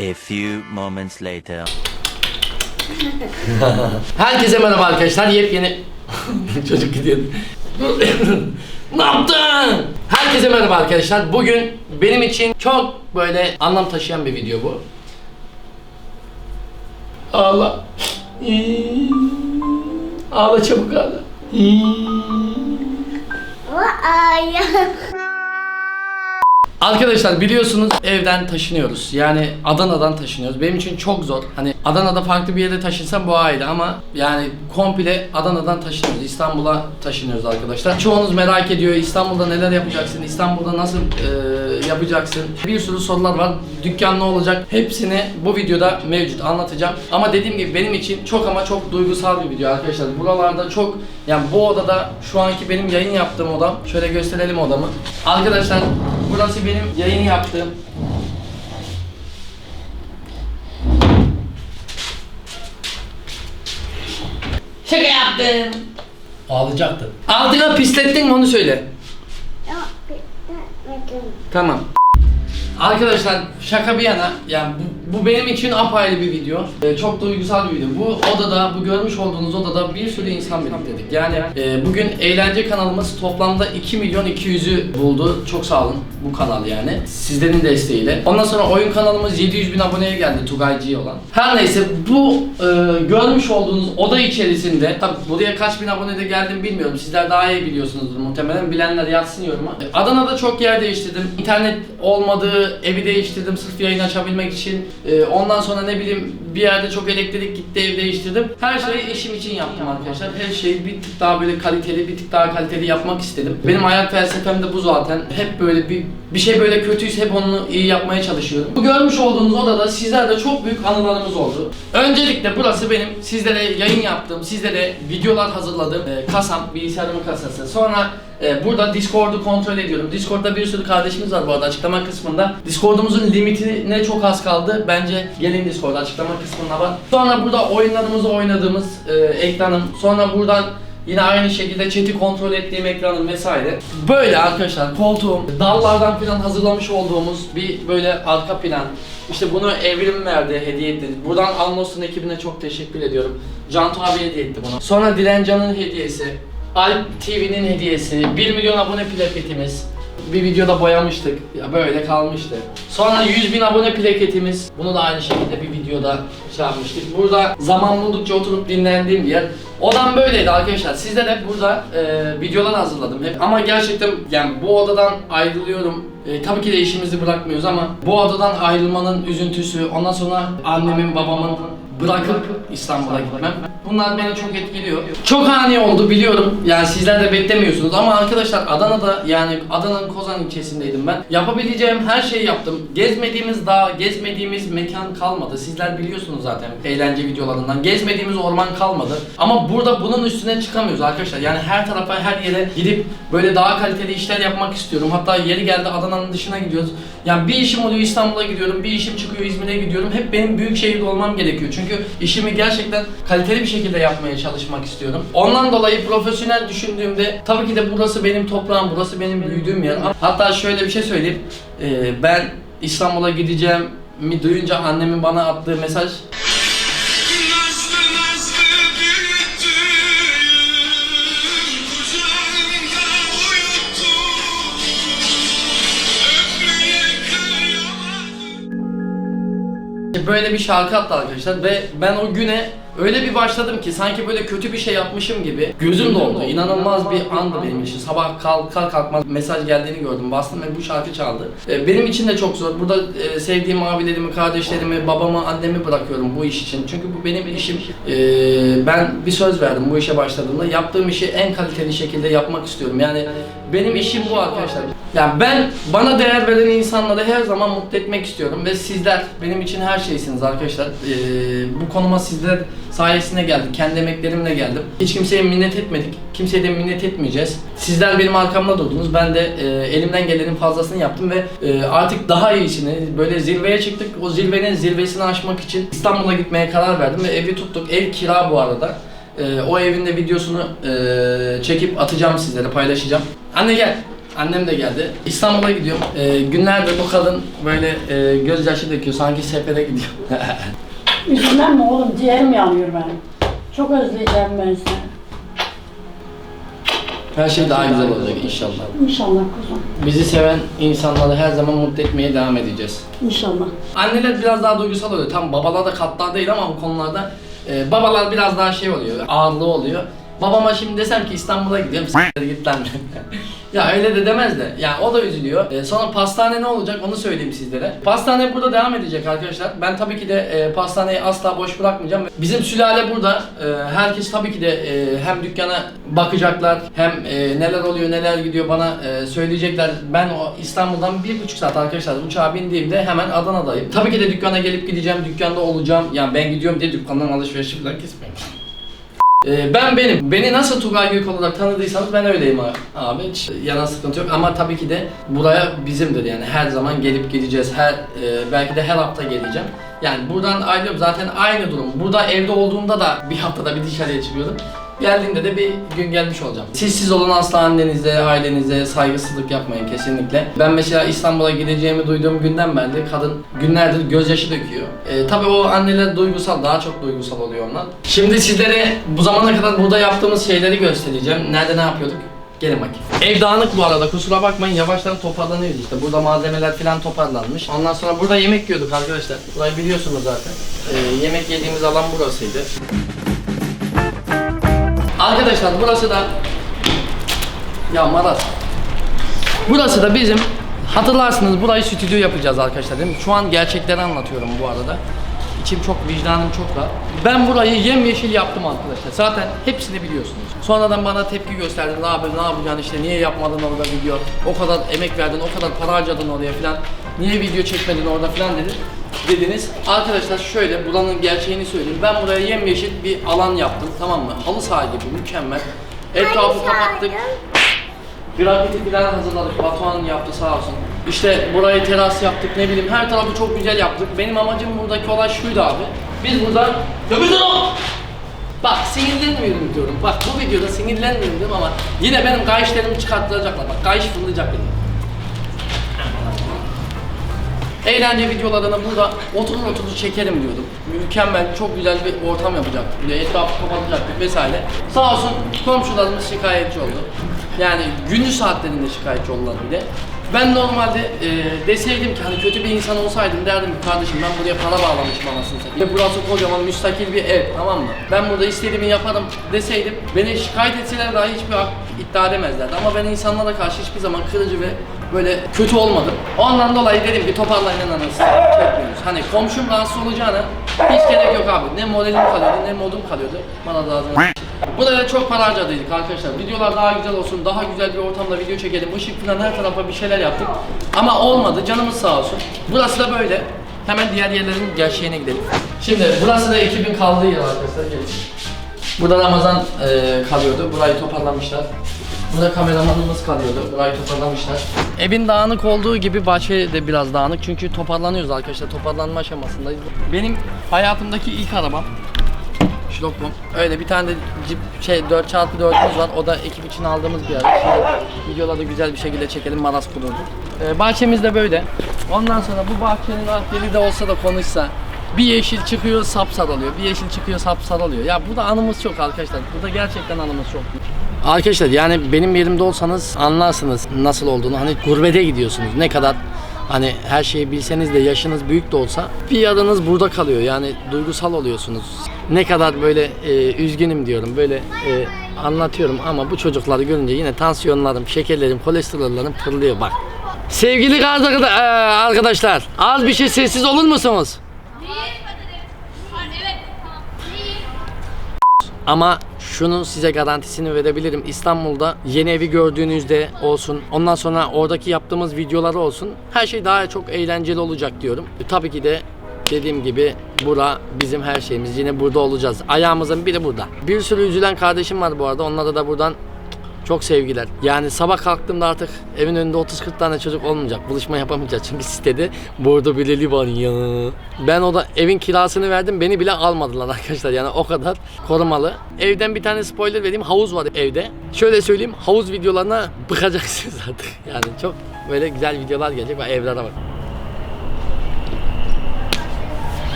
A few moments later. Herkese merhaba arkadaşlar. Yepyeni... Çocuk gidiyor. ne yaptın? Herkese merhaba arkadaşlar. Bugün benim için çok böyle anlam taşıyan bir video bu. Ağla. Ağla çabuk ağla. Vay. Arkadaşlar biliyorsunuz evden taşınıyoruz. Yani Adana'dan taşınıyoruz. Benim için çok zor. Hani Adana'da farklı bir yere taşınsam bu aile ama yani komple Adana'dan taşınıyoruz. İstanbul'a taşınıyoruz arkadaşlar. Çoğunuz merak ediyor İstanbul'da neler yapacaksın? İstanbul'da nasıl e, yapacaksın? Bir sürü sorular var. Dükkan ne olacak? Hepsini bu videoda mevcut anlatacağım. Ama dediğim gibi benim için çok ama çok duygusal bir video arkadaşlar. Buralarda çok yani bu odada şu anki benim yayın yaptığım odam. Şöyle gösterelim odamı. Arkadaşlar burası benim yayın yaptığım Şaka yaptım. Ağlayacaktı. Ağladığına pislettin mi onu söyle. Yok. Tamam. Arkadaşlar şaka bir yana yani bu, bu benim için apayrı bir video. Ee, çok duygusal bir video. Bu odada, bu görmüş olduğunuz odada bir sürü insan biriktirdik. Yani e, bugün eğlence kanalımız toplamda 2 milyon 200'ü buldu. Çok sağ olun bu kanal yani. Sizlerin desteğiyle. Ondan sonra oyun kanalımız 700 bin aboneye geldi Tugay G olan. Her neyse bu e, görmüş olduğunuz oda içerisinde tabi buraya kaç bin abonede geldim bilmiyorum. Sizler daha iyi biliyorsunuzdur muhtemelen. Bilenler yazsın yoruma. E, Adana'da çok yer değiştirdim. İnternet olmadığı evi değiştirdim sırf yayın açabilmek için. E, ondan sonra ne bileyim bir yerde çok elektrik gitti ev değiştirdim. Her şeyi işim için yaptım arkadaşlar. Her şeyi bir tık daha böyle kaliteli, bir tık daha kaliteli yapmak istedim. Benim hayat felsefem de bu zaten. Hep böyle bir bir şey böyle kötüyse hep onu iyi yapmaya çalışıyorum. Bu görmüş olduğunuz odada sizlerle çok büyük anılarımız oldu. Öncelikle burası benim sizlere yayın yaptığım, sizlere videolar hazırladığım e, kasam, bilgisayarımın kasası. Sonra e, burada Discord'u kontrol ediyorum. Discord'da bir sürü kardeşimiz var bu arada açıklama kısmında. Discord'umuzun limitine çok az kaldı. Bence gelin Discord açıklama kısmına var. Sonra burada oyunlarımızı oynadığımız e, ekranım. Sonra buradan Yine aynı şekilde chat'i kontrol ettiğim ekranım vesaire. Böyle arkadaşlar koltuğum, dallardan falan hazırlamış olduğumuz bir böyle arka plan. İşte bunu Evrim verdi, hediye etti. Buradan Alnos'un ekibine çok teşekkür ediyorum. Cantu abi hediye etti bunu. Sonra Dilencan'ın hediyesi. Alp TV'nin hediyesi. 1 milyon abone plaketimiz. Bir videoda boyamıştık. Ya böyle kalmıştı. Sonra 100 bin abone plaketimiz. Bunu da aynı şekilde bir videoda şey. Burada zaman buldukça oturup dinlendiğim yer. Odam böyleydi arkadaşlar. Sizler hep burada e, videolar hazırladım hep. Ama gerçekten yani bu odadan ayrılıyorum. E, tabii ki de işimizi bırakmıyoruz ama bu odadan ayrılmanın üzüntüsü, ondan sonra annemin, babamın bırakıp İstanbul'a gitmem. Bunlar beni çok etkiliyor. Çok ani oldu biliyorum. Yani sizler de beklemiyorsunuz ama arkadaşlar Adana'da yani Adana'nın Kozan ilçesindeydim ben. Yapabileceğim her şeyi yaptım. Gezmediğimiz dağ, gezmediğimiz mekan kalmadı. Sizler biliyorsunuz zaten eğlence videolarından. Gezmediğimiz orman kalmadı. Ama burada bunun üstüne çıkamıyoruz arkadaşlar. Yani her tarafa, her yere gidip böyle daha kaliteli işler yapmak istiyorum. Hatta yeri geldi Adana'nın dışına gidiyoruz. Yani bir işim oluyor İstanbul'a gidiyorum, bir işim çıkıyor İzmir'e gidiyorum. Hep benim büyük şehirde olmam gerekiyor. Çünkü işimi gerçekten kaliteli bir şekilde yapmaya çalışmak istiyorum. Ondan dolayı profesyonel düşündüğümde tabii ki de burası benim toprağım, burası benim büyüdüğüm yer. Hatta şöyle bir şey söyleyeyim. Ee, ben İstanbul'a gideceğim mi duyunca annemin bana attığı mesaj Böyle bir şarkı attı arkadaşlar ve ben o güne öyle bir başladım ki sanki böyle kötü bir şey yapmışım gibi gözüm doldu. İnanılmaz bir andı benim için. Sabah kalkar kalkmaz mesaj geldiğini gördüm. Bastım ve bu şarkı çaldı. Ee, Benim için de çok zor. Burada e, sevdiğim abilerimi, kardeşlerimi, babamı, annemi bırakıyorum bu iş için. Çünkü bu benim işim. Ee, Ben bir söz verdim bu işe başladığımda. Yaptığım işi en kaliteli şekilde yapmak istiyorum. Yani benim işim bu arkadaşlar. Yani ben bana değer veren insanları her zaman mutlu etmek istiyorum ve sizler benim için her şeysiniz arkadaşlar. Ee, bu konuma sizler sayesinde geldik. Kendi emeklerimle geldim. Hiç kimseye minnet etmedik. Kimseye de minnet etmeyeceğiz. Sizler benim arkamda durdunuz. Ben de e, elimden gelenin fazlasını yaptım ve e, artık daha iyisini böyle zirveye çıktık. O zirvenin zirvesini aşmak için İstanbul'a gitmeye karar verdim ve evi tuttuk. Ev kira bu arada. E, o evin de videosunu e, çekip atacağım sizlere, paylaşacağım. Anne gel. Annem de geldi. İstanbul'a gidiyorum. Ee, günlerdir bu kadın böyle e, gözyaşı döküyor. Sanki sefere gidiyor. Üzülmem mi oğlum? Ciğerim yanıyor benim. Çok özleyeceğim ben seni. Her şey daha güzel olacak inşallah. İnşallah kuzum. Bizi seven insanları her zaman mutlu etmeye devam edeceğiz. İnşallah. Anneler biraz daha duygusal oluyor. Tam babalar da katlar değil ama bu konularda e, babalar biraz daha şey oluyor, ağırlığı oluyor. Babama şimdi desem ki İstanbul'a gidiyorum, s**tir git lan. ya öyle de demez de. Yani o da üzülüyor. E, sonra pastane ne olacak onu söyleyeyim sizlere. Pastane burada devam edecek arkadaşlar. Ben tabii ki de e, pastaneyi asla boş bırakmayacağım. Bizim sülale burada. E, herkes tabii ki de e, hem dükkana bakacaklar hem e, neler oluyor neler gidiyor bana e, söyleyecekler. Ben o İstanbul'dan bir buçuk saat arkadaşlar uçağa bindiğimde hemen Adana'dayım. Tabii ki de dükkana gelip gideceğim, dükkanda olacağım. Yani ben gidiyorum diye dükkandan alışveriş falan kesmeyin. Ee, ben benim. Beni nasıl Tugay Gök olarak tanıdıysanız ben öyleyim abi. abi. Hiç yana sıkıntı yok ama tabii ki de buraya bizimdir yani her zaman gelip gideceğiz. Her e, belki de her hafta geleceğim. Yani buradan ayrılıyorum zaten aynı durum. Burada evde olduğumda da bir haftada bir dışarıya çıkıyordum. Geldiğimde de bir gün gelmiş olacağım. Siz siz olun asla annenize, ailenize saygısızlık yapmayın kesinlikle. Ben mesela İstanbul'a gideceğimi duyduğum günden beri kadın günlerdir gözyaşı döküyor. Ee, tabii o anneler duygusal, daha çok duygusal oluyor onlar. Şimdi sizlere bu zamana kadar burada yaptığımız şeyleri göstereceğim. Nerede ne yapıyorduk? Gelin bakayım. Ev dağınık bu arada kusura bakmayın yavaştan toparlanıyoruz işte. Burada malzemeler falan toparlanmış. Ondan sonra burada yemek yiyorduk arkadaşlar. Burayı biliyorsunuz zaten. Ee, yemek yediğimiz alan burasıydı. Arkadaşlar burası da ya Marat. Burası da bizim hatırlarsınız burayı stüdyo yapacağız arkadaşlar değil mi? Şu an gerçekleri anlatıyorum bu arada. İçim çok vicdanım çok rahat. Ben burayı yemyeşil yaptım arkadaşlar. Zaten hepsini biliyorsunuz. Sonradan bana tepki gösterdin. Abi ne yapacaksın işte niye yapmadın orada video? O kadar emek verdin, o kadar para harcadın oraya falan. Niye video çekmedin orada falan dedi dediniz. Arkadaşlar şöyle buranın gerçeğini söyleyeyim. Ben buraya yemyeşil bir alan yaptım tamam mı? Halı saha gibi mükemmel. Etrafı kapattık. Grafiti falan hazırladık. Batuhan yaptı sağ olsun. İşte burayı teras yaptık ne bileyim her tarafı çok güzel yaptık. Benim amacım buradaki olay şuydu abi. Biz burada... Dur! Bak sinirlenmiyorum diyorum. Bak bu videoda sinirlenmiyorum diyorum ama yine benim kayışlarımı çıkarttıracaklar. Bak kayış fırlayacak beni. Eğlence videolarını burada oturur oturur çekerim diyordum. Mükemmel, çok güzel bir ortam yapacaktık. De etrafı kapatacaktık vesaire. Sağ olsun komşularımız şikayetçi oldu. Yani gündüz saatlerinde şikayetçi oldular bile. Ben normalde e, deseydim ki hani kötü bir insan olsaydım derdim ki kardeşim ben buraya para bağlamışım anasını satayım. Burası kocaman müstakil bir ev tamam mı? Ben burada istediğimi yaparım deseydim beni şikayet etseler dahi hiçbir iddia edemezlerdi. Ama ben insanlara karşı hiçbir zaman kırıcı ve böyle kötü olmadım. Ondan dolayı dedim ki toparlayın anasını çekmiyoruz. Hani komşum rahatsız olacağına hiç gerek yok abi. Ne moralim kalıyordu ne modum kalıyordu. Bana da ağzına Burada çok para harcadıydık arkadaşlar. Videolar daha güzel olsun, daha güzel bir ortamda video çekelim. Işık falan her tarafa bir şeyler yaptık. Ama olmadı, canımız sağ olsun. Burası da böyle. Hemen diğer yerlerin gerçeğine gidelim. Şimdi burası da ekibin kaldığı yer arkadaşlar. Gelin. Burada Ramazan e, kalıyordu. Burayı toparlamışlar. Burada kameramanımız kalıyordu. Burayı toparlamışlar. Evin dağınık olduğu gibi bahçe de biraz dağınık. Çünkü toparlanıyoruz arkadaşlar. Toparlanma aşamasındayız. Benim hayatımdaki ilk arabam. Şlokbom. Öyle bir tane de Jeep şey 4x4'ümüz var. O da ekip için aldığımız bir araç. Şimdi videolarda güzel bir şekilde çekelim maras kuruldu. Ee, bahçemiz de böyle. Ondan sonra bu bahçenin ahbeli de olsa da konuşsa bir yeşil çıkıyor sapsarı oluyor. Bir yeşil çıkıyor sapsarı oluyor. Ya burada anımız çok arkadaşlar. Burada gerçekten anımız çok. Arkadaşlar yani benim yerimde olsanız anlarsınız nasıl olduğunu. Hani gurbete gidiyorsunuz. Ne kadar Hani her şeyi bilseniz de yaşınız büyük de olsa bir yanınız burada kalıyor. Yani duygusal oluyorsunuz. Ne kadar böyle e, üzgünüm diyorum. Böyle e, anlatıyorum ama bu çocukları görünce yine tansiyonlarım, şekerlerim, kolesterollerim fırlıyor bak. Sevgili e, arkadaşlar, az bir şey sessiz olur musunuz? Ama şunun size garantisini verebilirim. İstanbul'da yeni evi gördüğünüzde olsun, ondan sonra oradaki yaptığımız videoları olsun. Her şey daha çok eğlenceli olacak diyorum. E, tabii ki de dediğim gibi bura bizim her şeyimiz. Yine burada olacağız. Ayağımızın biri burada. Bir sürü üzülen kardeşim var bu arada. Onlara da buradan Çok sevgiler. Yani sabah kalktığımda artık evin önünde 30-40 tane çocuk olmayacak. Buluşma yapamayacağız çünkü sitede burada bileli var ya. Ben o da evin kirasını verdim beni bile almadılar arkadaşlar yani o kadar korumalı. Evden bir tane spoiler vereyim havuz var evde. Şöyle söyleyeyim havuz videolarına bıkacaksınız artık. Yani çok böyle güzel videolar gelecek ve evlere bak.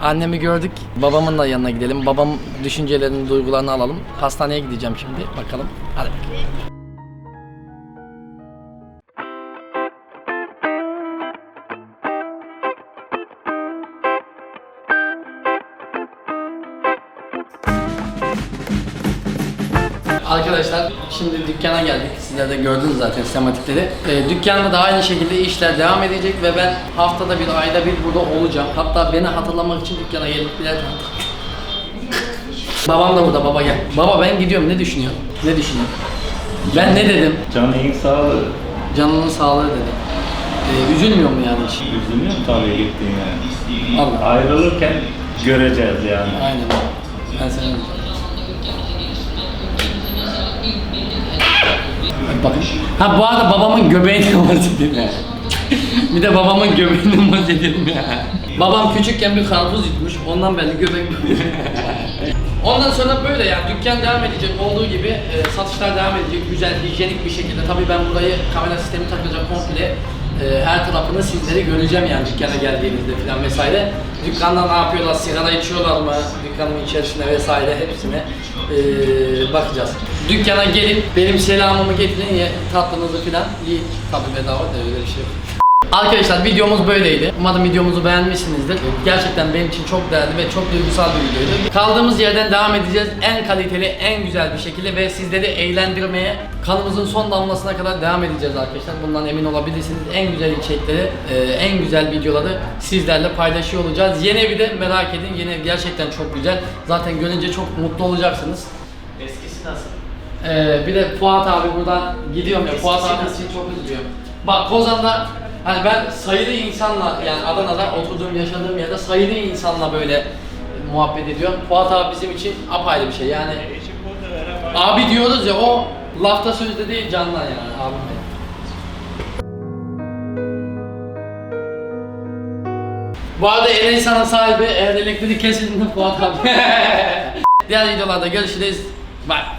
Annemi gördük. Babamın da yanına gidelim. Babam düşüncelerini, duygularını alalım. Hastaneye gideceğim şimdi. Bakalım. Hadi. Arkadaşlar şimdi dükkana geldik. Sizler de gördünüz zaten sistematikleri. Ee, dükkanda da aynı şekilde işler devam edecek ve ben haftada bir, ayda bir burada olacağım. Hatta beni hatırlamak için dükkana gelip tane Babam da burada baba gel. Baba ben gidiyorum ne düşünüyorsun? Ne düşünüyorsun? Ben ne dedim? Canın sağlığı. Canının sağlığı dedim. Ee, üzülmüyor mu yani hiç? Üzülüyorum tabii gittiğine. Allah. Ayrılırken göreceğiz yani. Aynen. Ben sana Bakın. Ha bu arada babamın göbeğinden bahsedeyim ya. bir de babamın göbeğinden bahsedelim ya. Babam küçükken bir karpuz yutmuş. Ondan belli göbek Ondan sonra böyle yani dükkan devam edecek olduğu gibi e, satışlar devam edecek güzel hijyenik bir şekilde. Tabii ben burayı kamera sistemi takacak komple e, her tarafını sizleri göreceğim yani dükkana geldiğinizde falan vesaire. Dükkanda ne yapıyorlar, sigara içiyorlar mı, dükkanın içerisinde vesaire hepsine e, bakacağız. Dükkana gelip benim selamımı getirin, ye, tatlınızı falan yiyin. Tabii bedava da öyle bir şey yok. Arkadaşlar videomuz böyleydi. Umarım videomuzu beğenmişsinizdir. Gerçekten benim için çok değerli ve çok duygusal bir videoydu. Kaldığımız yerden devam edeceğiz. En kaliteli, en güzel bir şekilde ve sizleri eğlendirmeye kanımızın son damlasına kadar devam edeceğiz arkadaşlar. Bundan emin olabilirsiniz. En güzel içerikleri, e, en güzel videoları sizlerle paylaşıyor olacağız. Yeni evi de merak edin. Yeni ev gerçekten çok güzel. Zaten görünce çok mutlu olacaksınız. Ee, bir de Fuat abi buradan gidiyorum ya. Fuat abi için çok üzülüyorum. Bak Kozan'da hani ben sayılı insanla yani Adana'da oturduğum yaşadığım yerde sayılı insanla böyle muhabbet ediyorum. Fuat abi bizim için apayrı bir şey yani. Abi diyoruz ya o lafta sözde değil candan yani abim benim. Bu arada el insanın sahibi eğer elektrik kesildiğinde Fuat abi. Diğer videolarda görüşürüz. Bye.